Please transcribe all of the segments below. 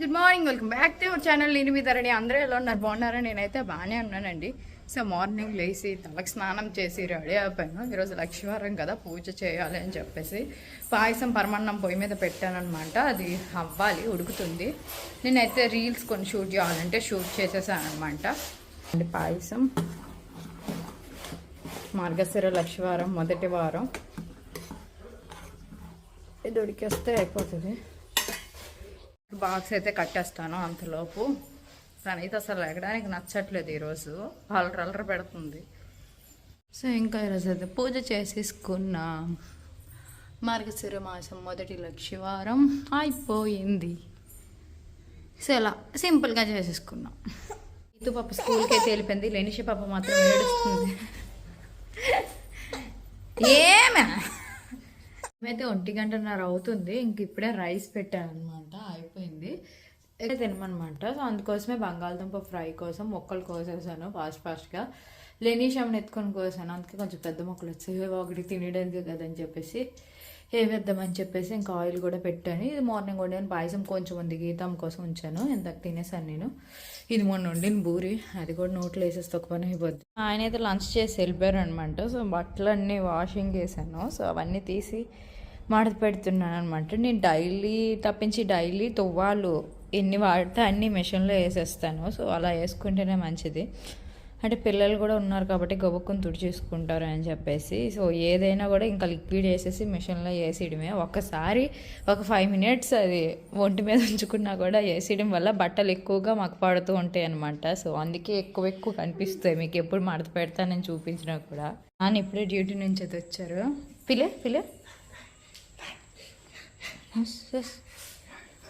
Good morning welcome back to our channel నేను మీ ధరణి. అందరూ ఎలా ఉన్నారు? బాగున్నారా? నేనైతే బాగానే ఉన్నానండి. సో మార్నింగ్ లేచి తలకు స్నానం చేసి రెడీ అయిపోయాను. ఈరోజు లక్ష్మీవారం కదా పూజ చేయాలి అని చెప్పేసి పాయసం పరమాన్నం పొయ్యి మీద పెట్టానమాట అది అవ్వాలి ఉడుకుతుంది. నేనైతే రీల్స్ కొన్ని షూట్ చేయాలంటే షూట్ చేసేసాను అనమాట అండి పాయసం. మార్గశిర లక్ష్మీవారం మొదటి వారం. ఇది ఉడికేస్తే అయిపోతుంది. బాక్స్ అయితే కట్టేస్తాను అంతలోపు. తనైతే అసలు ఎగడానికి నచ్చట్లేదు ఈరోజు. అలర అలర పెడుతుంది. సో ఇంకా ఈరోజు అయితే పూజ చేసేసుకున్నాం. మార్గశిర మాసం మొదటి లక్షవారం అయిపోయింది. సో ఇలా సింపుల్గా చేసేసుకున్నాం. ఇతు పాప స్కూల్కి అయితే వెళ్ళిపోయింది. లేనిషి పాప మాత్రం ఏడుస్తుంది. ఏమే? అయితే ఒంటి గంటన్నర అవుతుంది. ఇంక ఇప్పుడే రైస్ పెట్టాను అనమాట తినమనమాట. సో అందుకోసమే బంగాళదుంప ఫ్రై కోసం మొక్కలు కోసేసాను ఫాస్ట్ ఫాస్ట్గా లేనిషామని ఎత్తుకొని కోసాను. అందుకే కొంచెం పెద్ద మొక్కలు వచ్చాయి. ఒకటి తినడానికి కదని చెప్పేసి ఏ వేద్దామని చెప్పేసి ఇంకా ఆయిల్ కూడా పెట్టాను. ఇది మార్నింగ్ వండాను పాయసం కొంచెం ఉంది. గీతం కోసం ఉంచాను. ఇంతకు తినేసాను నేను. ఇది మొన్న వండిన బూరి. అది కూడా నోట్లో వేసేస్తే ఒక పని అయిపోద్ది. ఆయన అయితే లంచ్ చేసి వెళ్ళిపోయారు అనమాట సో బట్టలన్నీ వాషింగ్ వేసాను సో అవన్నీ తీసి మడత పెడుతున్నాను అనమాట నేను డైలీ తప్పించి డైలీ తువ్వాలు ఎన్ని వాడితే అన్ని మిషన్లో వేసేస్తాను. సో అలా వేసుకుంటేనే మంచిది. అంటే పిల్లలు కూడా ఉన్నారు కాబట్టి గబుక్కుని తుడిచేసుకుంటారు అని చెప్పేసి. సో ఏదైనా కూడా ఇంకా లిక్విడ్ వేసేసి మిషన్లో వేసేయడమే. ఒక్కసారి ఒక ఫైవ్ మినిట్స్ అది ఒంటి మీద ఉంచుకున్నా కూడా వేసేయడం వల్ల బట్టలు ఎక్కువగా మాకు పడుతూ ఉంటాయి అనమాట సో అందుకే ఎక్కువ ఎక్కువ కనిపిస్తాయి. మీకు ఎప్పుడు మడత పెడతానని చూపించినా కూడా. నాన్న ఇప్పుడే డ్యూటీ నుంచి వచ్చారు. పిలే పిలే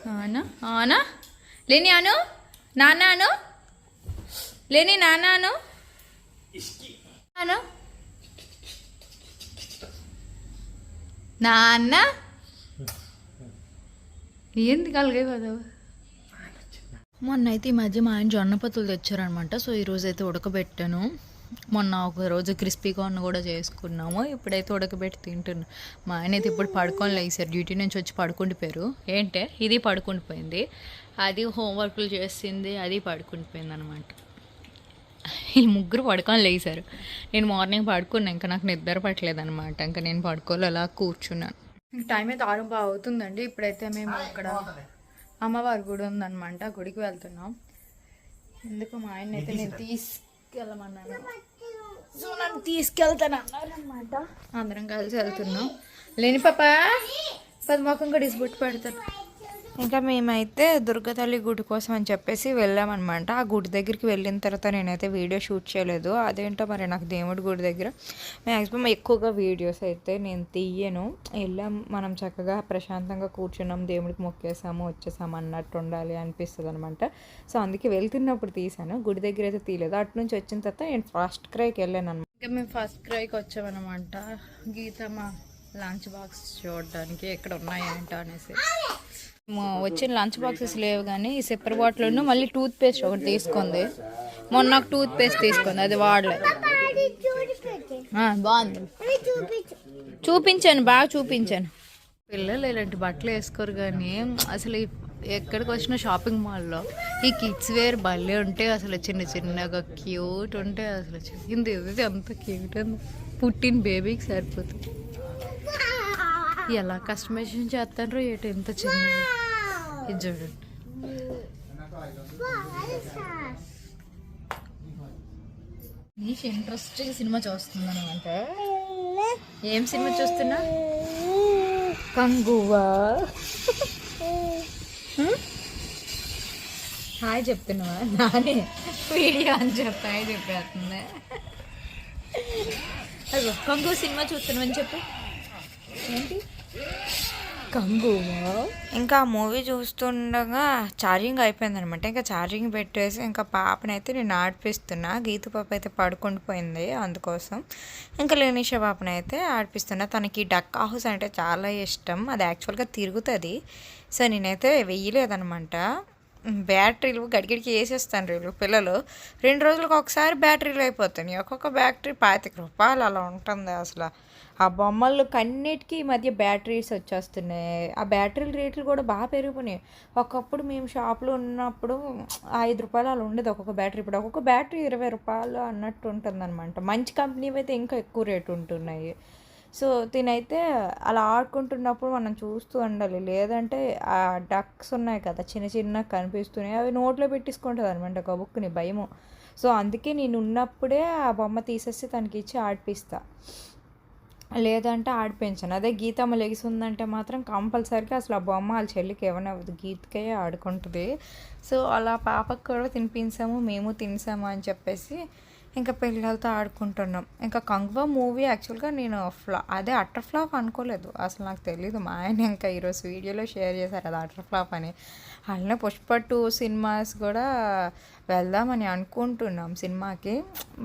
ఆనా ఆనా. లేని అను నాన్న అను. లేని నాన్న అను. అను. నాన్న ఏంది కలిగే కదా? మొన్న అయితే ఈ మధ్య మా ఆయన జొన్న పత్తులు తెచ్చారనమాట సో ఈరోజు అయితే ఉడకబెట్టాను. మొన్న ఒక రోజు క్రిస్పీ కార్న్ కూడా చేసుకున్నాము. ఇప్పుడైతే ఉడకబెట్టి తింటున్నాం. మా ఆయన అయితే ఇప్పుడు పడుకొని లేసారు. డ్యూటీ నుంచి వచ్చి పడుకుండిపోయారు. ఏంటే? ఇది పడుకుండిపోయింది. అది హోంవర్క్లు చేసింది అది పడుకుండిపోయింది అనమాట వీళ్ళు ముగ్గురు పడుకొని లేచారు నేను మార్నింగ్ పడుకున్నా ఇంకా నాకు నిద్ర పట్టలేదు అనమాట ఇంకా నేను పడుకోలే అలా కూర్చున్నాను. టైం అయితే ఆరు బాగా అవుతుందండి. ఇప్పుడైతే మేము అక్కడ అమ్మవారి గుడి ఉందన్నమాట. గుడికి వెళ్తున్నాం. ఎందుకు మా ఆయన అయితే నేను తీసుకెళ్ళమన్నాను. సో నన్ను తీసుకెళ్తాను అన్నారనమాట అందరం కలిసి వెళ్తున్నాం. లేని పాప పది మొఖం కూడా బొట్టు పెడతాను ఇంకా మేమైతే దుర్గతల్లి గుడి కోసం అని చెప్పేసి వెళ్ళామన్నమాట. ఆ గుడి దగ్గరికి వెళ్ళిన తర్వాత నేనైతే వీడియో షూట్ చేయలేదు. అదేంటో మరి నాకు దేవుడి గుడి దగ్గర మ్యాక్సిమం ఎక్కువగా వీడియోస్ అయితే నేను తీయను. వెళ్ళాం మనం చక్కగా ప్రశాంతంగా కూర్చున్నాం. దేవుడికి మొక్కేసాము వచ్చేసాము అన్నట్టు ఉండాలి అనిపిస్తుంది అనమాట సో అందుకే వెళ్తున్నప్పుడు తీసాను గుడి దగ్గర అయితే తీయలేదు. అటు నుంచి వచ్చిన తర్వాత నేను ఫస్ట్ క్రైకి వెళ్ళాను అనమాట ఇంకా మేము ఫస్ట్ క్రైకి వచ్చామన్నమాట. గీతమ్మ లంచ్ బాక్స్ చూడడానికి ఎక్కడ ఉన్నాయంట అనేసి. వచ్చిన లంచ్ బాక్సెస్ లేవు కానీ ఈ సెప్పర్ బాటిల్ మళ్ళీ టూత్ పేస్ట్ ఒకటి తీసుకుంది. మొన్న నాకు టూత్ పేస్ట్ తీసుకుంది అది వాడలే. బాగుంది. చూపించాను బాగా చూపించాను. పిల్లలు ఇలాంటి బట్టలు వేసుకోరు కానీ అసలు ఎక్కడికి వచ్చిన షాపింగ్ మాల్లో ఈ కిడ్స్ వేర్ భలే ఉంటే అసలు చిన్న చిన్నగా క్యూట్ ఉంటే అసలు. ఇది ఇది అంత క్యూట్ ఉంది పుట్టిన బేబీకి సరిపోతుంది. ఎలా కస్టమైజేషన్ చేస్తారో ఏటో ఎంత చిన్నది. ఇది చూడండి. నీకు ఇంట్రెస్టింగ్ సినిమా చూస్తుంది అనమాట ఏం సినిమా చూస్తున్నా? కంగువా. హాయ్ చెప్తున్నావా? నానే. వీడియో అని చెప్పి హాయ్ చెప్పేస్తుంది. కంగు సినిమా చూస్తున్నామని చెప్పు. ఏంటి? కంగువా ఇంకా ఆ మూవీ చూస్తుండగా ఛార్జింగ్ అయిపోయింది అనమాట ఇంకా ఛార్జింగ్ పెట్టేసి ఇంకా పాపనైతే నేను ఆడిపిస్తున్నా. గీత పాప అయితే పడుకొని పోయింది అందుకోసం. ఇంకా లేనిష పాపనైతే ఆడిపిస్తున్నా. తనకి డక్ హౌస్ అంటే చాలా ఇష్టం. అది యాక్చువల్గా తిరుగుతుంది. సో నేనైతే వెయ్యలేదనమాట. బ్యాటరీలు గడిగడికి వేసేస్తాను రీలు. పిల్లలు రెండు రోజులకు ఒకసారి బ్యాటరీలు అయిపోతాయి ఒక్కొక్క బ్యాటరీ పాతిక రూపాయలు అలా ఉంటుంది అసలు. ఆ బొమ్మలు కన్నిటికీ ఈ మధ్య బ్యాటరీస్ వచ్చేస్తున్నాయి. ఆ బ్యాటరీల రేట్లు కూడా బాగా పెరిగిపోయినాయి. ఒకప్పుడు మేము షాప్లో ఉన్నప్పుడు ఐదు రూపాయలు అలా ఉండేది ఒక్కొక్క బ్యాటరీ. ఇప్పుడు ఒక్కొక్క బ్యాటరీ ఇరవై రూపాయలు అన్నట్టు ఉంటుందన్నమాట. మంచి కంపెనీ అయితే ఇంకా ఎక్కువ రేటు ఉంటున్నాయి. సో తినైతే అలా ఆడుకుంటున్నప్పుడు మనం చూస్తూ ఉండాలి. లేదంటే ఆ డక్స్ ఉన్నాయి కదా చిన్న చిన్న కనిపిస్తున్నాయి అవి నోట్లో పెట్టేసుకుంటుంది అనమాట ఒక బుక్ని భయము. సో అందుకే నేను ఉన్నప్పుడే ఆ బొమ్మ తీసేసి తనకి ఇచ్చి ఆడిపిస్తా. లేదంటే ఆడిపించాను అదే గీతమ్మ లెగిసిందంటే మాత్రం కంపల్సరీగా అసలు ఆ బొమ్మ వాళ్ళ చెల్లికి ఏమైనా అవ్వదు. గీతకే ఆడుకుంటుంది. సో అలా పాపకు కూడా తినిపించాము మేము తినేసాము అని చెప్పేసి ఇంకా పిల్లలతో ఆడుకుంటున్నాం. ఇంకా కంగ్వా మూవీ యాక్చువల్గా నేను ఫ్లా అదే అటర్ ఫ్లాప్ అనుకోలేదు. అసలు నాకు తెలియదు మా ఆయన ఇంకా ఈరోజు వీడియోలో షేర్ చేశారు అది అటర్ ఫ్లాప్ అని. అలానే పుష్ప టూ సినిమాస్ కూడా వెళ్దామని అనుకుంటున్నాం సినిమాకి.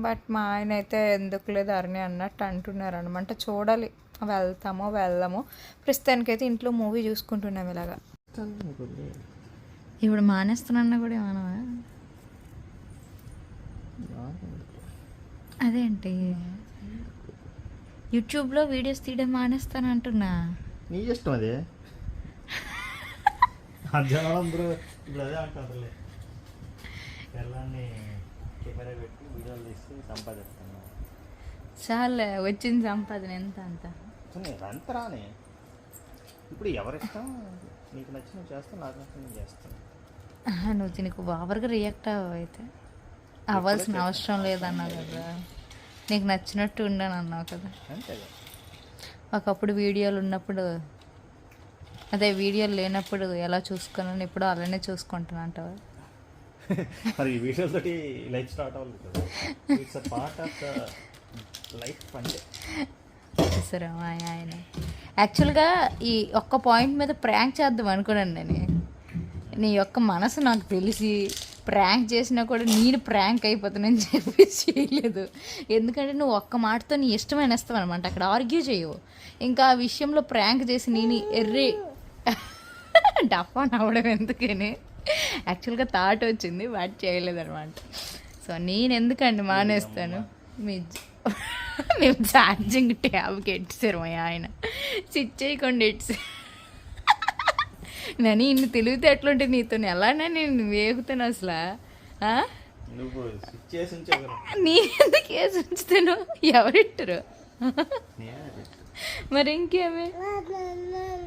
బట్ మా ఆయన అయితే ఎందుకు లేదు అరణి అన్నట్టు అంటున్నారు అనమాట చూడాలి. వెళ్తామో వెళ్దామో ప్రస్తుతానికైతే ఇంట్లో మూవీ చూసుకుంటున్నాం ఇలాగా. ఇప్పుడు మానేస్తానన్నా కూడా ఏమన్నా అదేంటి యూట్యూబ్లో వీడియోస్ తీయడం మానేస్తాను అంటున్నా. నీ ఇష్టం అదే? జనాలందరూ ఇప్పుడు అదే అంటారులే. పిల్లల్ని కెమెరా పెట్టి వీడియోలు తీసి సంపాదిస్తున్నాను చాలే వచ్చింది సంపాదన ఎంత అంత? అంత రానే. ఇప్పుడు ఎవరిష్టం? నీకు నచ్చిన చేస్తా నాకు నచ్చిన చేస్తాను. ఆహా, నువ్వు దీనికి ఓవర్గా రియాక్ట్ అవ్వవు అయితే. అవ్వాల్సిన అవసరం లేదన్నావు కదా. నీకు నచ్చినట్టు ఉండను అన్నావు కదా. ఒకప్పుడు వీడియోలు ఉన్నప్పుడు అదే వీడియోలు లేనప్పుడు ఎలా చూసుకున్నాను ఇప్పుడు అలానే చూసుకుంటున్నా అంటావా? మరి ఈ వీడియోలతోటి లైఫ్ స్టార్ట్ కదా. It's a part of life అంటే చూసారా మా ఆయన. యాక్చువల్గా ఈ ఒక్క పాయింట్ మీద ప్రాంక్ చేద్దాం అనుకున్నాను నేను. నీ యొక్క మనసు నాకు తెలిసి ప్రాంక్ చేసినా కూడా నేను ప్రాంక్ అయిపోతానని చెప్పి చేయలేదు. ఎందుకంటే నువ్వు ఒక్క మాటతో నీ ఇష్టమైన అనమాట అక్కడ ఆర్గ్యూ చేయవు. ఇంకా ఆ విషయంలో ప్రాంక్ చేసి నేను ఎర్రి డఫా నవ్వడం ఎందుకని? యాక్చువల్గా థాట్ వచ్చింది బట్ చేయలేదనమాట సో నేను ఎందుకండి మానేస్తాను? మీ మేము ఛార్జింగ్ ట్యాబ్కి ఎట్టిసారు మా ఆయన. స్విచ్ చేయకుండా ఎట్టిసారు నేను ఇన్ని తెలివితే ఎట్లుంటే నీతో ఎలానే నేను వేగుతాను అసలు? నీ ఎందుకు వేసి ఉంచుతాను? ఎవరిట్టరు. మరి ఇంకేమి?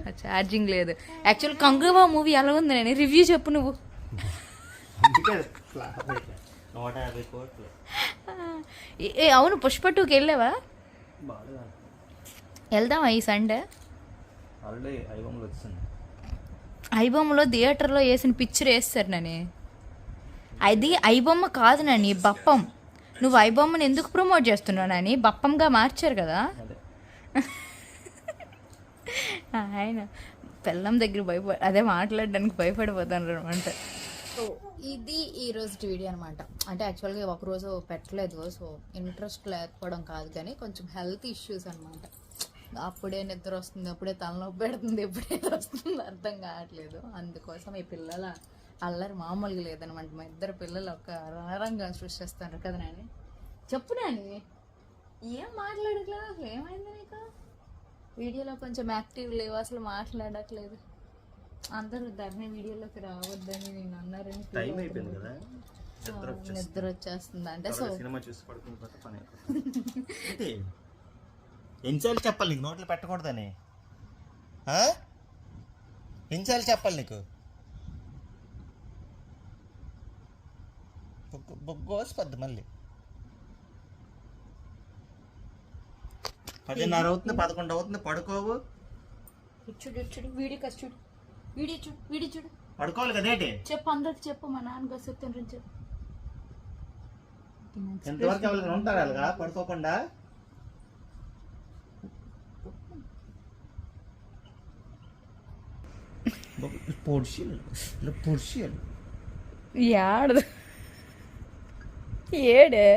ఛార్జింగ్ లేదు. యాక్చువల్ కంగువా మూవీ ఎలా ఉంది నేను? రివ్యూ చెప్పు నువ్వు. ఏ- అవును పుష్ప టూకి వెళ్ళావా? వెళ్దామా ఈ సండే? ఆల్రెడీ ఐబొమ్మలు వచ్చింది. ఐబొమ్మలో థియేటర్లో వేసిన పిక్చర్ వేస్తారు నని. అది ఐబొమ్మ కాదు నని బప్పం. నువ్వు ఐబొమ్మని ఎందుకు ప్రమోట్ చేస్తున్నావు నని? బప్పంగా మార్చారు కదా. ఆయన పెళ్ళం దగ్గర భయపడ అదే మాట్లాడడానికి భయపడిపోతాను అనమాట సో ఇది ఈ రోజు వీడియో అనమాట అంటే యాక్చువల్గా ఒకరోజు పెట్టలేదు సో ఇంట్రెస్ట్ లేకపోవడం కాదు కానీ కొంచెం హెల్త్ ఇష్యూస్ అనమాట అప్పుడే నిద్ర వస్తుంది అప్పుడే తలనొప్పి పెడుతుంది ఎప్పుడే వస్తుంది అర్థం కావట్లేదు. అందుకోసం ఈ పిల్లల అల్లరి మామూలుగా లేదనమాట. మా ఇద్దరు పిల్లలు ఒక రణరంగా సృష్టిస్తారు కదా నాని. చెప్పు నాని ఏం మాట్లాడట్లేదు అసలు ఏమైంది నీకు? వీడియోలో కొంచెం యాక్టివ్ లేవు అసలు మాట్లాడట్లేదు. అందరూ ధరణి వీడియోలోకి రావద్దని నేను అన్నారని టైం. అయిపోయింది కదా? నిద్ర వచ్చేస్తుంది. అంటే సో సినిమా చూసి పడుకుని పోతే పని అయిపోతుంది ఏంటి ఎన్నిసార్లు చెప్పాలి నీకు? నోట్లో పెట్టకూడదని? ఎన్నిసార్లు చెప్పాలి నీకు? బొగ్గు- బొగ్గు కోసిపోద్ది మళ్ళీ. పదిన్నర అవుతుంది పదకొండు అవుతుంది పడుకోవు. చూడు చూడు వీడియో కాదు చూడు. వీడియో చూడు వీడియో చూడు. పడుకోవాలి కదేటి చెప్పు అందరికి చెప్పు మా నాన్నగారు చెప్తుండ్రని చెప్పు. ఎంతవరకు ఎవరైనా ఉంటారు అలాగా? పడుకోకుండా? ఏడదు ఏడే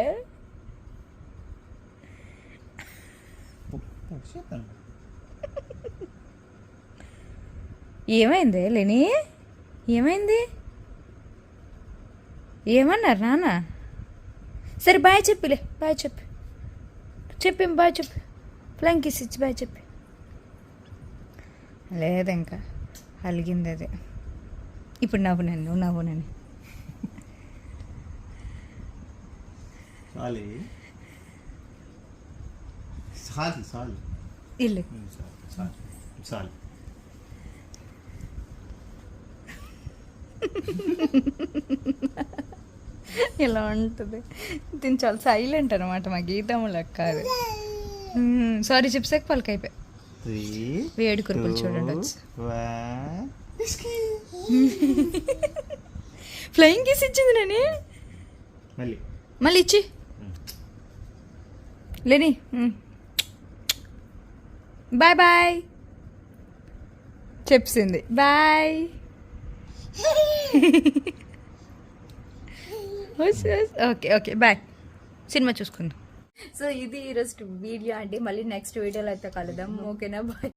ఏమైంది లేని? ఏమైంది? ఏమన్నారు నాన్న? సరే బాయ్ చెప్పులే బాయ్ చెప్పు. చెప్పి బాయ్ చెప్పు. ఫ్లైంగ్ కిస్ ఇచ్చి బాయ్ చెప్పి. లేదు ఇంకా అలిగింది అది ఇప్పుడు నవ్వు నన్ను నువ్వు నవ్వు నన్ను. చాలు చాలు చాలు ఇల్లు. ఇలా ఉంటుంది. దీని చాలా సైలెంట్ అనమాట మా గీతము లెక్క సారీ చిప్సెక్ పలక అయిపోయి త్రీ వేడి కురుకులు చూడండి ఫ్లయింగ్ కిస్ ఇచ్చింది నేను. మళ్ళీ. మళ్ళీ ఇచ్చి. లేని. బాయ్ బాయ్ చెప్సింది bye okay okay bye cinema చూసుకుందాం. సో ఇది ఈరోజు వీడియో అండి. మళ్ళీ నెక్స్ట్ వీడియోలో అయితే కలుద్దాం. ఓకేనా? బాయ్